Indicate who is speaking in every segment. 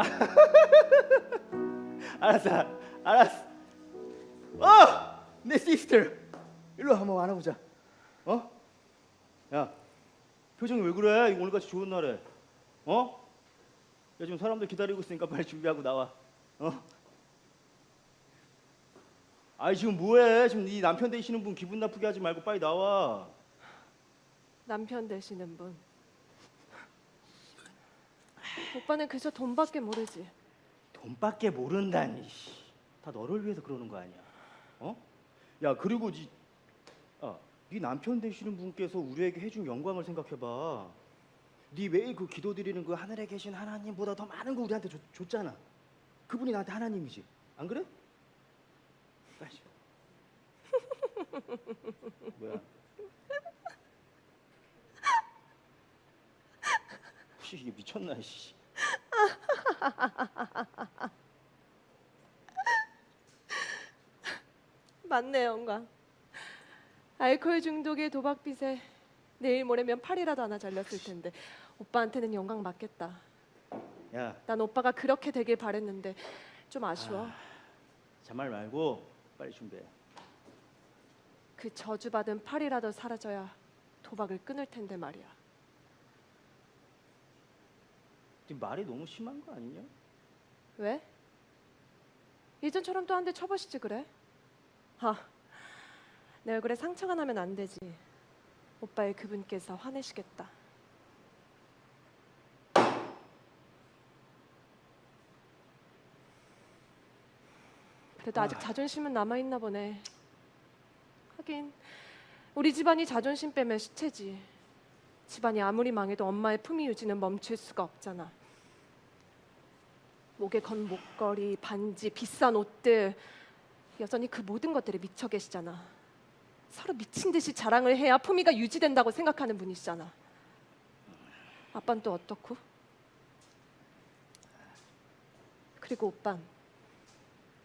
Speaker 1: 알았어, 알았어. 어, 내 시스터. 일로 한번 안아보자. 어? 야, 표정이 왜 그래? 오늘같이 좋은 날에. 어? 야 지금 사람들 기다리고 있으니까 빨리 준비하고 나와. 어? 아이 지금 뭐해? 지금 네 남편 되시는 분 기분 나쁘게 하지 말고 빨리 나와.
Speaker 2: 남편 되시는 분. 오빠는 그저 돈밖에 모르지.
Speaker 1: 돈밖에 모른다니. 씨. 다 너를 위해서 그러는 거 아니야. 어? 야 그리고 지, 아, 네 남편 되시는 분께서 우리에게 해준 영광을 생각해봐. 네 매일 그 기도 드리는 그 하늘에 계신 하나님보다 더 많은 거 우리한테 줬, 줬잖아. 그분이 나한테 하나님이지. 안 그래? 빨리. 뭐야? 혹시 이게 미쳤나 씨.
Speaker 2: 맞네 영광. 알코올 중독에 도박빚에 내일 모레면 팔이라도 하나 잘렸을 텐데 오빠한테는 영광 맞겠다.
Speaker 1: 야,
Speaker 2: 난 오빠가 그렇게 되길 바랬는데 좀 아쉬워.
Speaker 1: 잔말 말고 빨리 준비해.
Speaker 2: 그 저주받은 팔이라도 사라져야 도박을 끊을 텐데 말이야.
Speaker 1: 네 말이 너무 심한 거 아니냐?
Speaker 2: 왜? 예전처럼 또 한 대 쳐보시지 그래? 아, 내 얼굴에 상처가 나면 안 되지. 오빠의 그분께서 화내시겠다. 그래도 아직 자존심은 남아 있나 보네. 하긴 우리 집안이 자존심 빼면 시체지. 집안이 아무리 망해도 엄마의 품위 유지는 멈출 수가 없잖아. 목에 건 목걸이, 반지, 비싼 옷들 여전히 그 모든 것들에 미쳐 계시잖아. 서로 미친 듯이 자랑을 해야 품위가 유지된다고 생각하는 분이시잖아. 아빠는 또 어떻고? 그리고 오빤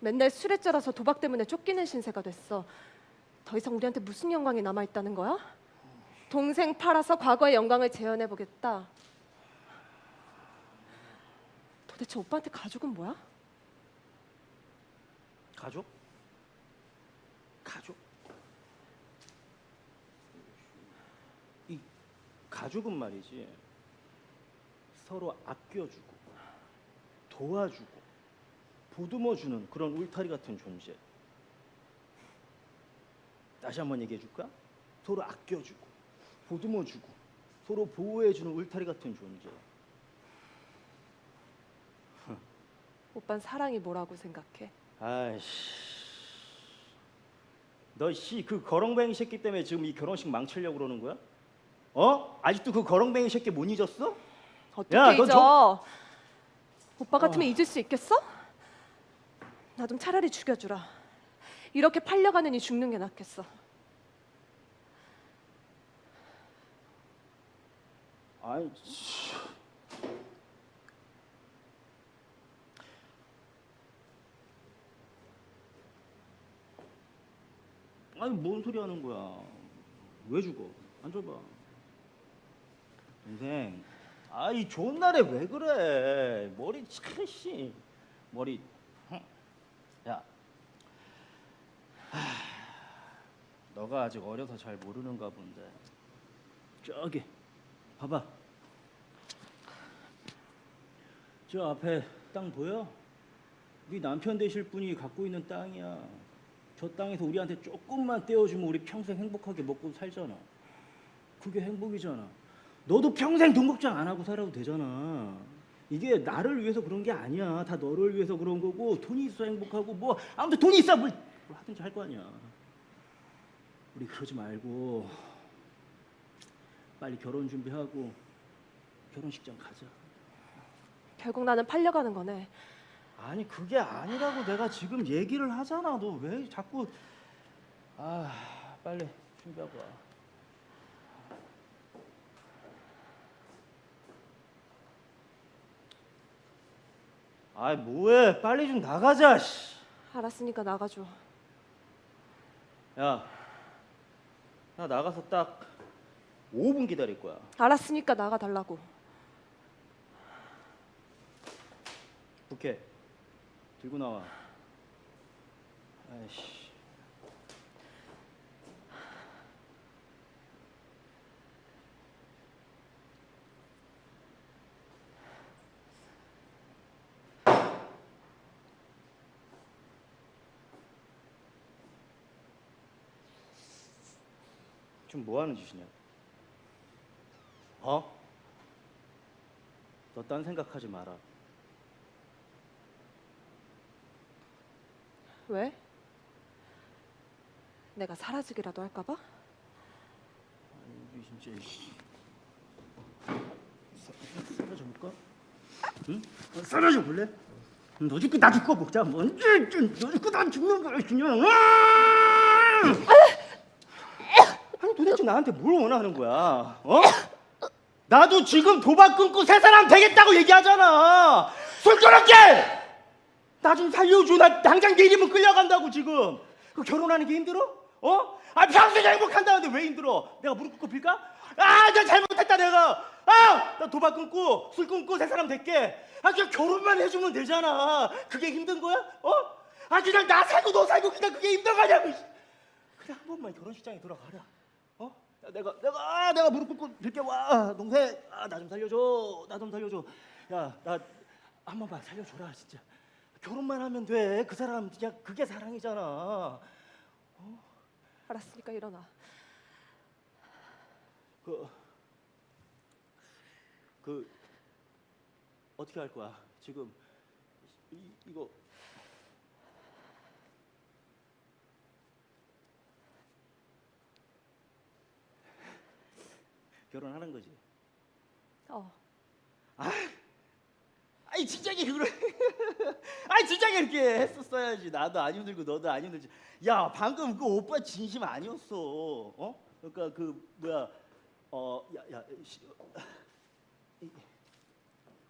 Speaker 2: 맨날 술에 쩔어서 도박 때문에 쫓기는 신세가 됐어. 더 이상 우리한테 무슨 영광이 남아 있다는 거야? 동생 팔아서 과거의 영광을 재현해 보겠다. 도대체 오빠한테 가족은 뭐야?
Speaker 1: 가족? 가족? 이 가족은 말이지 서로 아껴주고 도와주고 보듬어주는 그런 울타리 같은 존재. 다시 한번 얘기해 줄까? 서로 아껴주고 보듬어주고 서로 보호해주는 울타리 같은 존재.
Speaker 2: 오빤 사랑이 뭐라고 생각해?
Speaker 1: 아이씨. 너 씨 그 거렁뱅이 새끼 때문에 지금 이 결혼식 망치려고 그러는 거야? 어? 아직도 그 거렁뱅이 새끼 못 잊었어?
Speaker 2: 어떻게
Speaker 1: 야, 넌
Speaker 2: 잊어? 오빠 같으면 잊을 수 있겠어? 나 좀 차라리 죽여주라. 이렇게 팔려가느니 죽는 게 낫겠어.
Speaker 1: 아이 씨. 아니 뭔 소리 하는 거야? 왜 죽어? 앉아봐. 동생, 아이 좋은 날에 왜 그래? 머리 차씨 머리. 흠. 야, 하, 너가 아직 어려서 잘 모르는가 본데. 저기 봐봐. 저 앞에 땅 보여? 네 남편 되실 분이 갖고 있는 땅이야. 저 땅에서 우리한테 조금만 떼어주면 우리 평생 행복하게 먹고 살잖아. 그게 행복이잖아. 너도 평생 돈 걱정 안 하고 살아도 되잖아. 이게 나를 위해서 그런 게 아니야. 다 너를 위해서 그런 거고 돈이 있어 행복하고 뭐 아무튼 돈이 있어 뭘, 뭘 하든지 할 거 아니야. 우리 그러지 말고 빨리 결혼 준비하고 결혼식장 가자.
Speaker 2: 결국 나는 팔려가는 거네.
Speaker 1: 아니 그게 아니라고 내가 지금 얘기를 하잖아. 너 왜 자꾸 아 빨리 준비하고 와. 아이 뭐해? 빨리 좀 나가자. 씨.
Speaker 2: 알았으니까 나가줘.
Speaker 1: 야, 나 나가서 딱 5분 기다릴 거야.
Speaker 2: 알았으니까 나가 달라고.
Speaker 1: 부케 들고 나와. 아이씨. 지금 뭐 하는 짓이냐? 어? 너 딴 생각하지 마라.
Speaker 2: 왜? 내가 사라지기라도 할까봐?
Speaker 1: 이게 진짜 이씨. 사- 사라져 볼까? 응? 어, 사라져 볼래? 너 죽고 나 죽고 먹자. 뭔지 좀너 죽고 나 죽는 거야 그냥. 아! 아니 도대체 나한테 뭘 원하는 거야? 어? 나도 지금 도박 끊고 새 사람 되겠다고 얘기하잖아. 술 끊을게. 나 좀 살려줘. 나 당장 내 이름은 끌려간다고 지금. 그 결혼하는 게 힘들어? 어? 아 평생 행복한다는데 왜 힘들어? 내가 무릎 꿇고 빌까? 아, 나 잘못했다 내가. 아, 나 도박 끊고 술 끊고 새 사람 될게. 아, 그냥 결혼만 해주면 되잖아. 그게 힘든 거야? 어? 아, 그냥 나 살고 너 살고 그냥 그게 힘든 거냐고. 씨. 그냥 한 번만 결혼식장에 돌아가라. 어? 야, 내가 내가 아, 내가 무릎 꿇고 빌게 와 동생. 아, 나 좀 살려줘. 나 좀 살려줘. 야, 나 한 번만 살려줘라 진짜. 결혼만 하면 돼. 그 사람 그냥 그게 사랑이잖아.
Speaker 2: 알았으니까 일어나.
Speaker 1: 그, 그 어떻게 할 거야? 지금 이, 이거 결혼하는 거지?
Speaker 2: 어.
Speaker 1: 아 니 진작에 그걸 아니 진작에 이렇게 했었어야지. 나도 안 힘들고 너도 안 힘들지. 야 방금 그 오빠 진심 아니었어. 어? 그러니까 그 뭐야. 어야야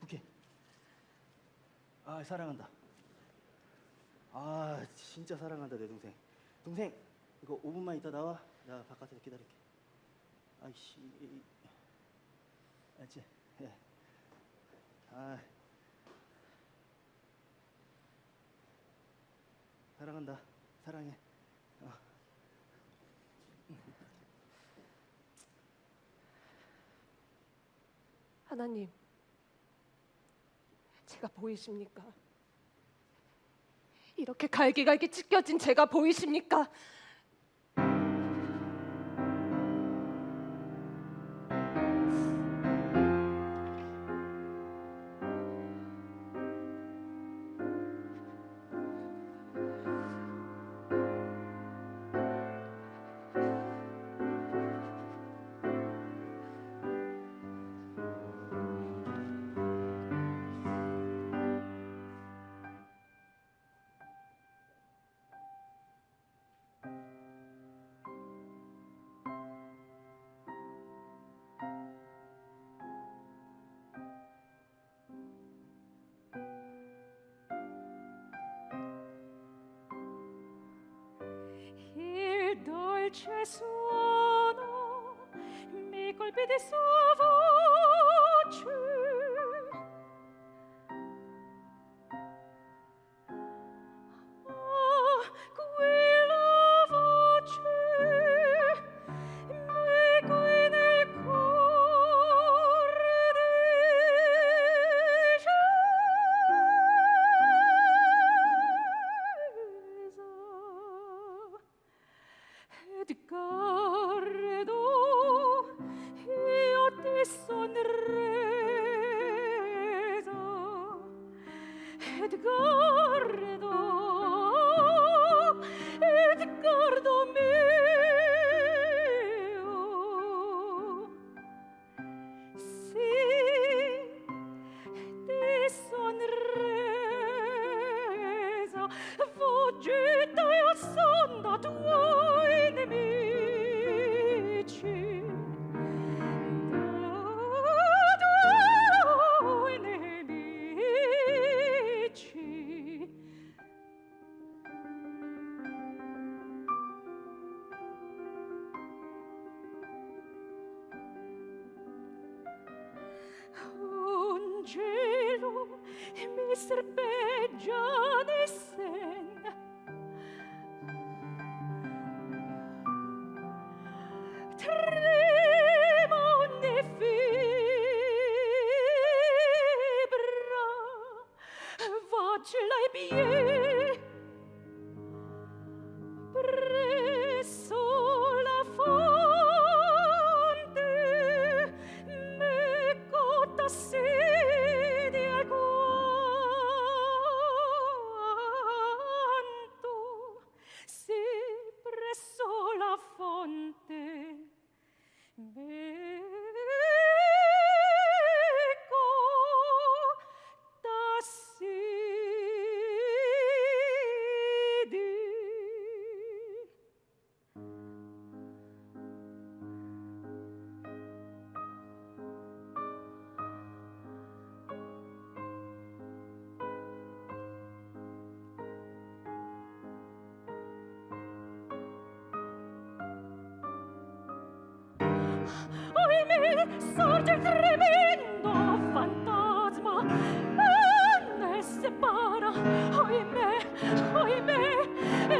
Speaker 1: 부케 아 사랑한다. 아 진짜 사랑한다 내 동생. 동생 이거 5분만 있다 나와. 나 바깥에서 기다릴게. 아이씨 알지 예. 아 사랑한다. 사랑해. 어.
Speaker 2: 하나님, 제가 보이십니까? 이렇게 갈기갈기 찢겨진 제가 보이십니까?
Speaker 3: Dolce suono mi colpì di sua mit gore serpeggia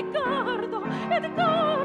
Speaker 3: Edgardo, Edgardo,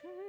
Speaker 3: true.